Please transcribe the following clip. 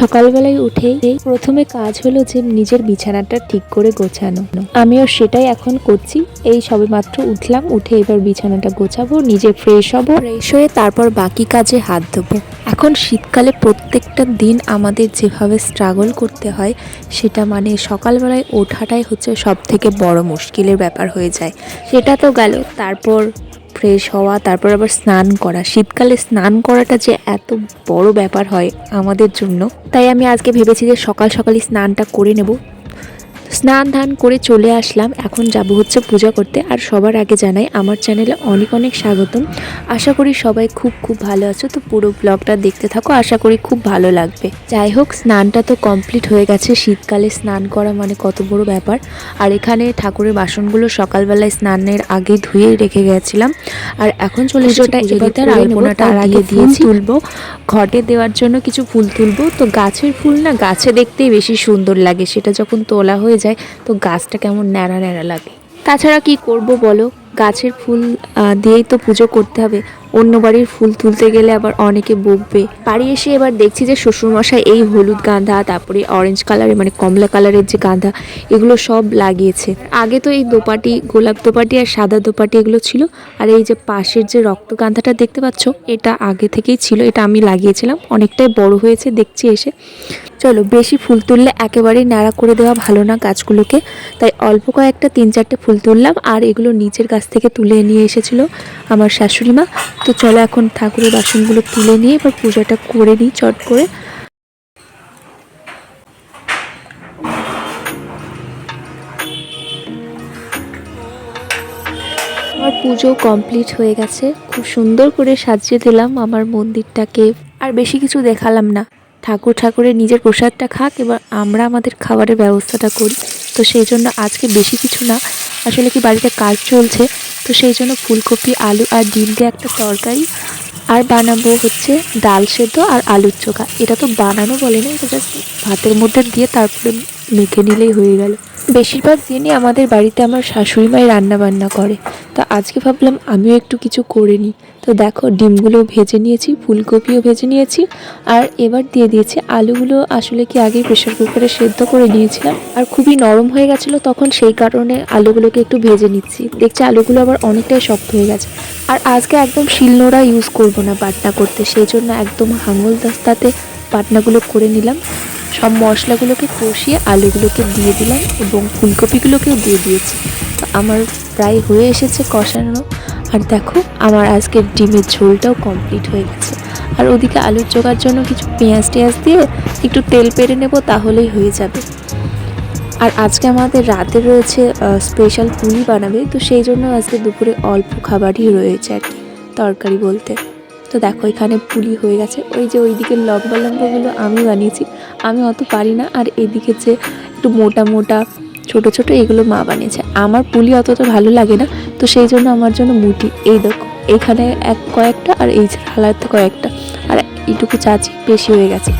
সকালবেলায় উঠে প্রথমে কাজ হলো যে নিজের বিছানাটা ঠিক করে গোছানো। আমিও সেটাই এখন করছি। এই সবেমাত্র উঠলাম উঠে এবার বিছানাটা গোছাবো নিজে ফ্রেশ হব। ফ্রেশ হয়ে তারপর বাকি কাজে হাত দেবো এখন শীতকালে প্রত্যেকটা দিন আমাদের যেভাবে স্ট্রাগল করতে হয় সেটা মানে সকালবেলায় ওঠাটাই হচ্ছে সব থেকে বড় মুশকিলের ব্যাপার হয়ে যায়। সেটা তো গেল। তারপর ফ্রেশ হওয়া, তারপর আবার স্নান করা। শীতকালে স্নান করাটা যে এত বড় ব্যাপার হয় আমাদের জন্য, তাই আমি আজকে ভেবেছি যে সকাল সকালই স্নানটা করে নেব। স্নান ধান করে চলে আসলাম। এখন যাব হচ্ছে পূজা করতে। আর সবার আগে জানাই আমার চ্যানেলে অনেক অনেক স্বাগতম। আশা করি সবাই খুব খুব ভালো আছো। তো পুরো ব্লগটা দেখতে থাকো আশা করি খুব ভালো লাগবে। যাই হোক স্নানটা তো কমপ্লিট হয়ে গেছে। শীতকালে স্নান করা মানে কত বড় ব্যাপার। আর এখানে ঠাকুরের বাসনগুলো সকালবেলায় স্নানের আগে ধুয়ে রেখে গেছিলাম। আর এখন চলে যেটা এবার আলপনাটা আর আগে দিয়েছি। তুলবো। ঘটে দেওয়ার জন্য কিছু ফুল তুলবো। তো গাছের ফুল না গাছে দেখতেই বেশি সুন্দর লাগে। সেটা যখন তোলা হয়ে যায় তো গাছটা কেমন ন্যাড়া ন্যাড়া লাগে। তাছাড়া কি করব বলো? গাছের ফুল দিয়েই তো পুজো করতে হবে। অন্য বাড়ির ফুল তুলতে গেলে আবার অনেকে বকবে। বাড়ি এসে এবার দেখছি যে শ্বশুরমশাই এই হলুদ গাঁদা তারপরে অরেঞ্জ কালারের মানে কমলা কালারের যে গাঁদা এগুলো সব লাগিয়েছে। আগে তো এই দোপাটি, গোলাপ দোপাটি আর সাদা দোপাটি এগুলো ছিল। আর এই যে পাশের যে রক্ত গাঁদাটা দেখতে পাচ্ছ, এটা আগে থেকেই ছিল, এটা আমি লাগিয়েছিলাম। অনেকটাই বড় হয়েছে, দেখছি এসে। চলো, বেশি ফুল তুললে একেবারেই ন্যাড়া করে দেওয়া ভালো না গাছগুলোকে। তাই অল্প কয়েকটা, তিন চারটে ফুল তুললাম, আর এগুলো নিচের গাছ থেকে তুলে নিয়ে এসেছিল আমার শাশুড়ি মা। তো চলো এখন ঠাকুরের বাসনগুলো তুলে নিয়ে এবার পূজাটা করে নিই চট করে। আমার পুজো কমপ্লিট হয়ে গেছে। খুব সুন্দর করে সাজিয়ে দিলাম আমার মন্দিরটাকে। আর বেশি কিছু দেখালাম না। ঠাকুর ঠাকুরের নিজের প্রসাদটা খাক, এবার আমরা আমাদের খাবারের ব্যবস্থাটা করি। তো সেই জন্য আজকে বেশি কিছু না আসলে কি বাড়িতে কাজ চলছে, তো সেই জন্য ফুলকপি, আলু আর ডিম দিয়ে একটা তরকারি। আর বানাবো হচ্ছে ডাল সেদ্ধ আর আলুর চোখা। এটা তো বানানো বলে না, এটা জাস্ট ভাতের মধ্যে দিয়ে তারপরে মেখে নিলেই হয়ে গেল। বেশিরভাগ দিনই আমাদের বাড়িতে আমার শাশুড়ি মাই রান্না বান্না করে। তো আজকে ভাবলাম আমিও একটু কিছু করে নিই। তো দেখো ডিমগুলো ভেজে নিয়েছি, ফুলকপিও ভেজে নিয়েছি, আর এবার দিয়ে দিয়েছি আলুগুলো আসলে কি আগেই প্রেশার কুকারে সেদ্ধ করে নিয়েছিলাম। আর খুবই নরম হয়ে গেছিল, তখন সেই কারণে আলুগুলোকে একটু ভেজে নিচ্ছি। দেখছি আলুগুলো আবার অনেকটাই শক্ত হয়ে গেছে। আর আজকে একদম শিলনোড়া ইউজ করব না বাটনা করতে সেই জন্য একদম হাঙল দাস্তাতে বাটনাগুলো করে নিলাম। সব মশলাগুলোকে কষিয়ে আলুগুলোকে দিয়ে দিলাম এবং ফুলকপিগুলোকেও দিয়ে দিয়েছি। তো আমার প্রায় হয়ে এসেছে কষানো। আর দেখো, আমার আজকের ডিমের ঝোলটাও কমপ্লিট হয়ে গেছে। আর ওদিকে আলুর জোগার জন্য কিছু পেঁয়াজ টেয়াজ দিয়ে একটু তেল পেরে নেব, তাহলেই হয়ে যাবে। আর আজকে আমাদের রাতে রয়েছে স্পেশাল পুলি বানাবে, তো সেই জন্য আজকে দুপুরে অল্প খাবারই রয়েছে আর কি, তরকারি বলতে। তো দেখো, এখানে পুলি হয়ে গেছে। ওই যে ওই দিকের লম্বা লম্বাগুলো আমি বানিয়েছি। আমি অত পারি না। আর এদিকে যে একটু মোটা মোটা, ছোট ছোট, এগুলো মা বানিয়েছে। আমার পুলি অতটা ভালো লাগে না। তো সেই জন্য আমার জন্য মুটি। এই দেখো, এখানে এক কয়েকটা আর এই যে হালাতে কয়েকটা। আর এইটুকু চাচি বেশি হয়ে গেছে।